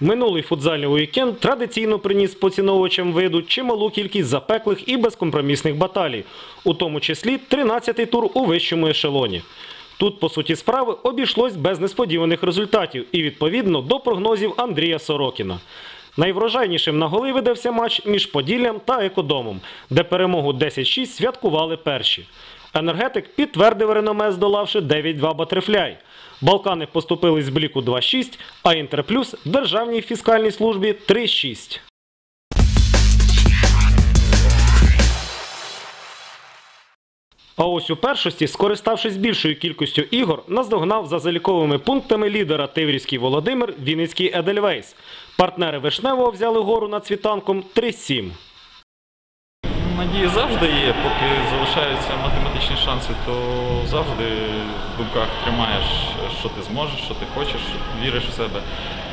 Минулий футзальний уікенд традиційно приніс поціновувачам виду чималу кількість запеклих і безкомпромісних баталій, у тому числі 13-й тур у вищому ешелоні. Тут, по суті справи, обійшлось без несподіваних результатів і відповідно до прогнозів Андрія Сорокіна. Найврожайнішим на голи видався матч між Поділлям та Екодомом, де перемогу 10-6 святкували перші. Енергетик підтвердив реноме, здолавши 9-2 батрифляй. Балкани поступили з бліку 2-6, а Інтерплюс Державній фіскальній службі 3-6. А ось у першості, скориставшись більшою кількістю ігор, наздогнав за заліковими пунктами лідера Тиврівський Володимир, Вінницький Едельвейс. Партнери Вишневого взяли гору над світанком 3-7. Надії завжди є, поки залишаються математичні шанси, то завжди в думках тримаєш, що ти зможеш, що ти хочеш, віриш в себе.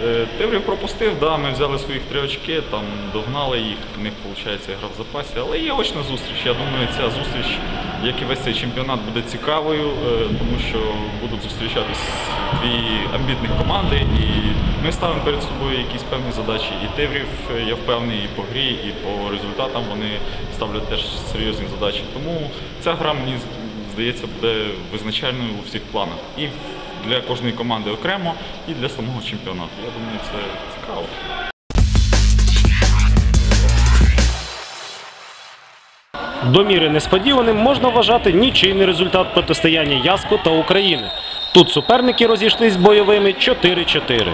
Е, Тиврів пропустив, да, ми взяли своїх три очки, там догнали їх, в них виходить гра в запасі, але є очна зустріч. Я думаю, ця зустріч, як і весь цей чемпіонат, буде цікавою, е, тому що будуть зустрічатись дві амбітних команди, і ми ставимо перед собою якісь певні задачі. І Тиврів, е, я впевнений, і по грі, і по результатам вони ставлять теж серйозні задачі. Тому ця гра мені здається буде визначальною у всіх планах. І для кожної команди окремо, і для самого чемпіонату. Я думаю, це цікаво. До міри несподіваним можна вважати нічийний результат протистояння Яско та України. Тут суперники розійшлись бойовими 4-4.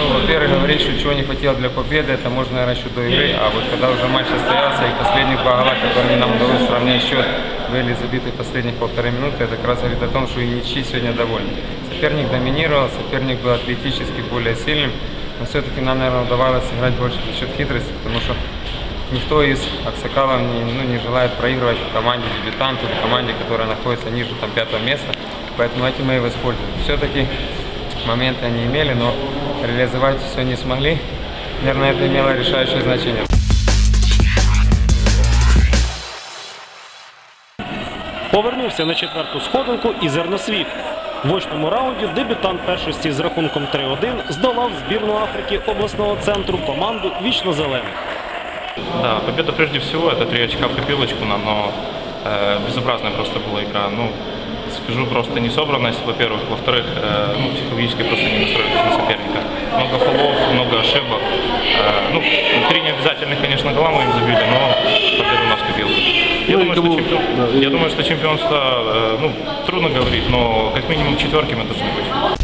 Ну, во-первых, говорить, что чего не хватило для победы, это можно, наверное, еще до игры. А вот когда уже матч состоялся и последние два гола, которые нам удалось сравнять счет, были забиты последних полторы минуты, это как раз говорит о том, что и ничьи сегодня довольны. Соперник доминировал, соперник был атлетически более сильным, но все-таки нам, наверное, удавалось сыграть больше за счет хитрости, потому что никто из Аксакалов не, ну, не желает проигрывать команде дебютанту или команде, которая находится ниже там, пятого места. Поэтому этим мы и воспользовались. Все-таки моменты они имели, но реализовать все не смогли. Наверное, это имело решающее значение. Повернувся на четверту сходинку і зерносвіт. В очному раунді дебютант першості з рахунком 3-1 здолав збірну Африки обласного центру команду вічно-зелених. Да, победа прежде всего, это три очка в копилочку нам, но э, безобразная просто была игра. Ну, скажу просто несобранность, во-первых. Во-вторых, э, ну, психологически просто не настроились на соперника. Много фолов, много ошибок. Э, ну, три необязательных, конечно, гола мы им забили, но победа у нас в копилку. Я, Ну, и думаю, что кому- чемпион- я думаю, что чемпионство, э, ну, трудно говорить, но как минимум четверки мы должны быть.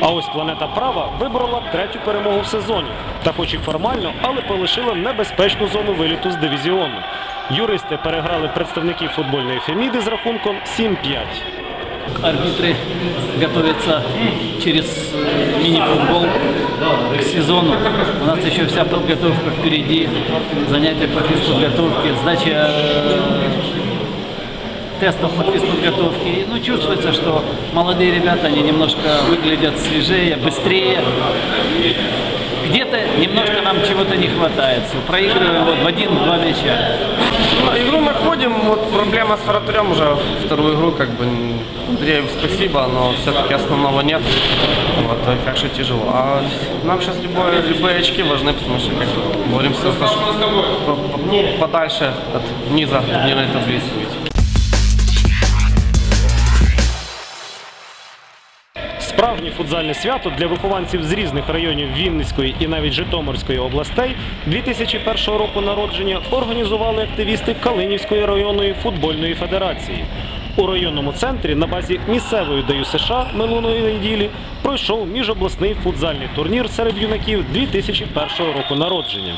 А ось планета права виборола третю перемогу в сезоні. Та хоч і формально, але полишила небезпечну зону виліту з дивізіону. Юристи переграли представників футбольної феміди з рахунком 7-5. Арбитры готовятся через э, мини-футбол к сезону. У нас еще вся подготовка впереди, занятия по физподготовке, сдача э, тестов по физподготовке. И, Ну, чувствуется, что молодые ребята, они немножко выглядят свежее, быстрее. Где-то немножко нам чего-то не хватает. Проигрываем вот в один-два мяча. Ну, Игру находим, вот проблема с вратарем уже. Вторую игру, как бы Андрею спасибо, но все-таки основного нет, вот, и так что тяжело. А нам сейчас любое, любые очки важны, потому что как бы боремся подальше от низа турнирной таблицы Справжнє футзальне свято для вихованців з різних районів Вінницької і навіть Житомирської областей 2001 року народження організували активісти Калинівської районної футбольної федерації. У районному центрі на базі місцевої ДЮСШ США минулої неділі пройшов міжобласний футзальний турнір серед юнаків 2001 року народження.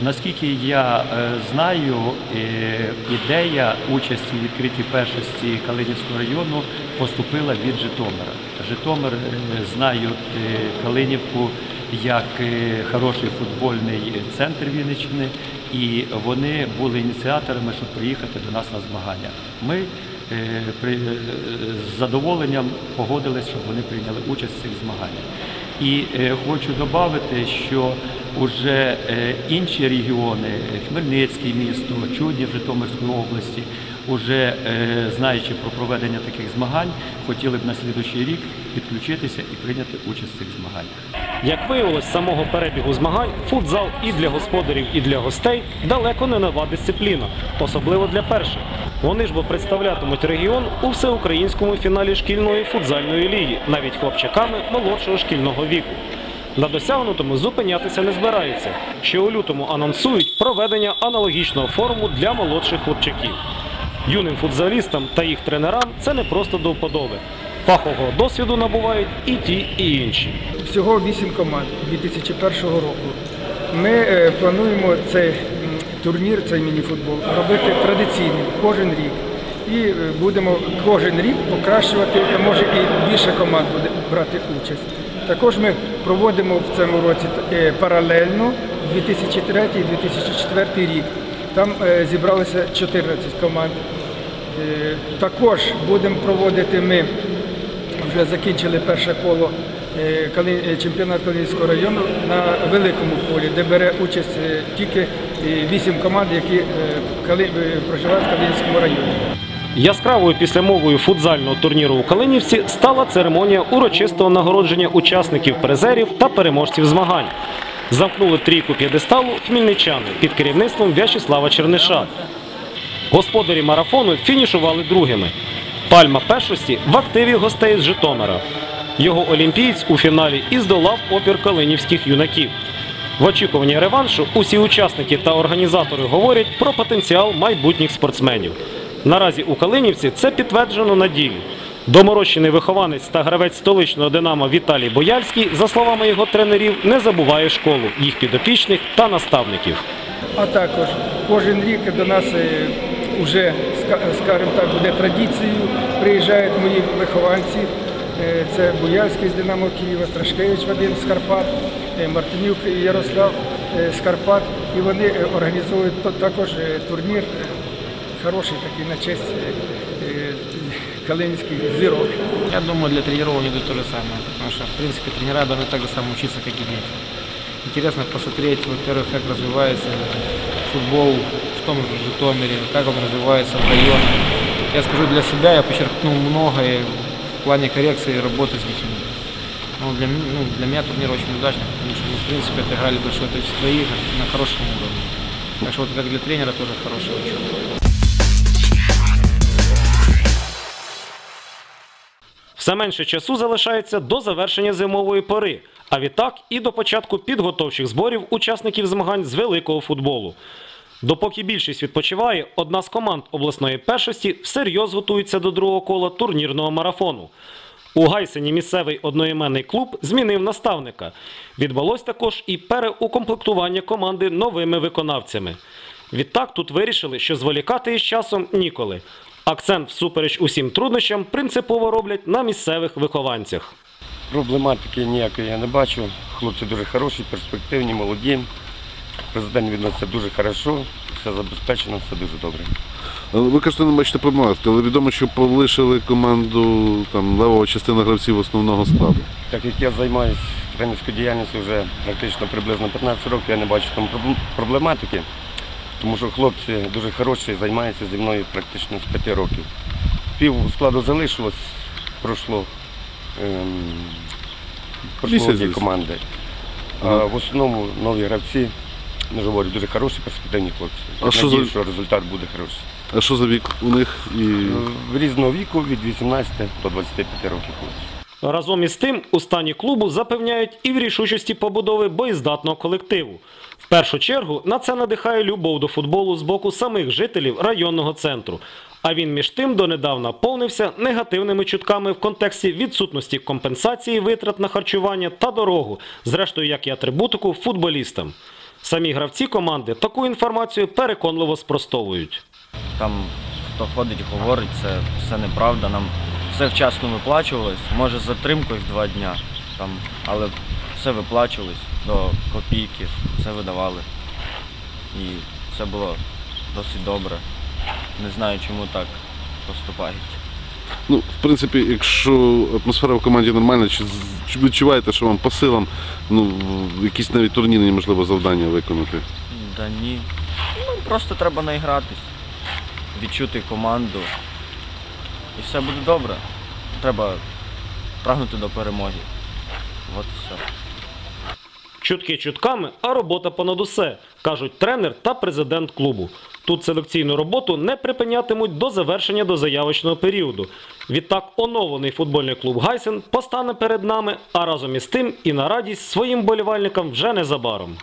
Наскільки я е, знаю, е, ідея участі у відкритій першості Калинівського району поступила від Житомира. Житомир е, знають е, Калинівку як хороший футбольний центр Вінниччини, і вони були ініціаторами, щоб приїхати до нас на змагання. Ми з задоволенням погодились, щоб вони прийняли участь в цих змаганнях. І хочу додати, що вже е, інші регіони, е, Хмельницьке місто, Чуднів Житомирської області, вже е, знаючи про проведення таких змагань, хотіли б на слідуючий рік підключитися і прийняти участь в цих змаганнях. Як виявилось з самого перебігу змагань, футзал і для господарів, і для гостей далеко не нова дисципліна, особливо для перших. Вони ж бо представлятимуть регіон у всеукраїнському фіналі шкільної футзальної ліги, навіть хлопчаками молодшого шкільного віку. На досягнутому зупинятися не збираються. Ще у лютому анонсують проведення аналогічного форуму для молодших хлопчаків. Юним футзалістам та їх тренерам це не просто до вподоби. Фахового досвіду набувають і ті, і інші. Всього 8 команд 2001 року. Ми е, плануємо цей турнір, цей мініфутбол, робити традиційним кожен рік. І е, будемо кожен рік покращувати, може і більше команд буде брати участь. Також ми проводимо в цьому році е, паралельно 2003-2004 рік. Там е, зібралося 14 команд. Е, Також будемо проводити ми вже закінчили перше коло чемпіонат Калинівського району на великому полі, де бере участь тільки е, вісім команд, які проживають в Калинівському районі. Яскравою післямовою футзального турніру у Калинівці стала церемонія урочистого нагородження учасників призерів та переможців змагань. Замкнули трійку п'єдесталу хмельничани під керівництвом В'ячеслава Черниша. Господарі марафону фінішували другими. Пальма першості в активі гостей з Житомира. Його олімпієць у фіналі і здолав опір калинівських юнаків. В очікуванні реваншу усі учасники та організатори говорять про потенціал майбутніх спортсменів. Наразі у Калинівці це підтверджено на ділі. Доморощений вихованець та гравець столичного Динамо Віталій Бояльський, за словами його тренерів, не забуває школу, їх підопічних та наставників. А також кожен рік до нас вже, скажімо так, буде традицією. Приїжджають мої вихованці. Е, Це Буяльський з Динамо Києва, Страшкевич Вадим з Карпат, е, Мартинюк Ярослав е, з Карпат. І вони е, організовують також е, турнір е, хороший такий на честь е, калинських зірок. Я думаю, для тренеров они идут то же самое, потому что, в принципе, тренера должны так же само учиться, как и дети. Интересно посмотреть, во-первых, как развивается футбол в том же Житомире, как он развивается в районе. Я скажу для себя, я подчеркнул многое в плане коррекции работы с детьми. Ну, для, ну, для меня турнир очень удачный, потому что мы, в принципе, отыграли большое количество игр на хорошем уровне. Так что вот как для тренера тоже хороший учет. Все менше часу залишається до завершення зимової пори, а відтак і до початку підготовчих зборів учасників змагань з великого футболу. Допоки більшість відпочиває, одна з команд обласної першості всерйоз готується до другого кола турнірного марафону. У Гайсені місцевий одноіменний клуб змінив наставника. Відбулось також і переукомплектування команди новими виконавцями. Відтак тут вирішили, що зволікати із часом ніколи. Акцент всупереч усім труднощам принципово роблять на місцевих вихованцях. Проблематики ніякої я не бачу. Хлопці дуже хороші, перспективні, молоді. Президент відноситься дуже хорошо, все забезпечено, все дуже добре. Ви кажете, не бачите проблематики, але відомо, що полишили команду там левова частина гравців основного складу. Так як я займаюся тренерською діяльністю вже практично приблизно 15 років, я не бачу там проблематики, тому що хлопці дуже хороші, займаються зі мною практично з 5 років. Пів складу залишилось, пройшло, ем, дві команди. А в основному нові гравці, не говорю, дуже хороші, перспективні хлопці. А що за- що результат буде хороший. А що за вік у них? І В різного віку від 18 до 25 років хлопці. Разом із тим, у стані клубу запевняють і в рішучості побудови боєздатного колективу. В першу чергу на це надихає любов до футболу з боку самих жителів районного центру. А він між тим донедавна повнився негативними чутками в контексті відсутності компенсації витрат на харчування та дорогу, зрештою, як і атрибутику футболістам. Самі гравці команди таку інформацію переконливо спростовують. Там хто ходить, говорить, це все неправда. Нам все вчасно виплачувалось, може з затримкою в два дня, там, але все виплачувалось до копійки, все видавали. І все було досить добре. Не знаю, чому так поступають. ну, в принципі, якщо атмосфера в команді нормальна, чи, чи відчуваєте, що вам по силам ну, якісь навіть турнірні, можливо, завдання виконати? Да ні. Ну, просто треба наігратись, відчути команду. І все буде добре. Треба прагнути до перемоги. От і все. Чутки чутками, а робота понад усе, кажуть тренер та президент клубу. Тут селекційну роботу не припинятимуть до завершення дозаявочного періоду. Відтак оновлений футбольний клуб Гайсен постане перед нами, а разом із тим і на радість своїм болівальникам вже незабаром.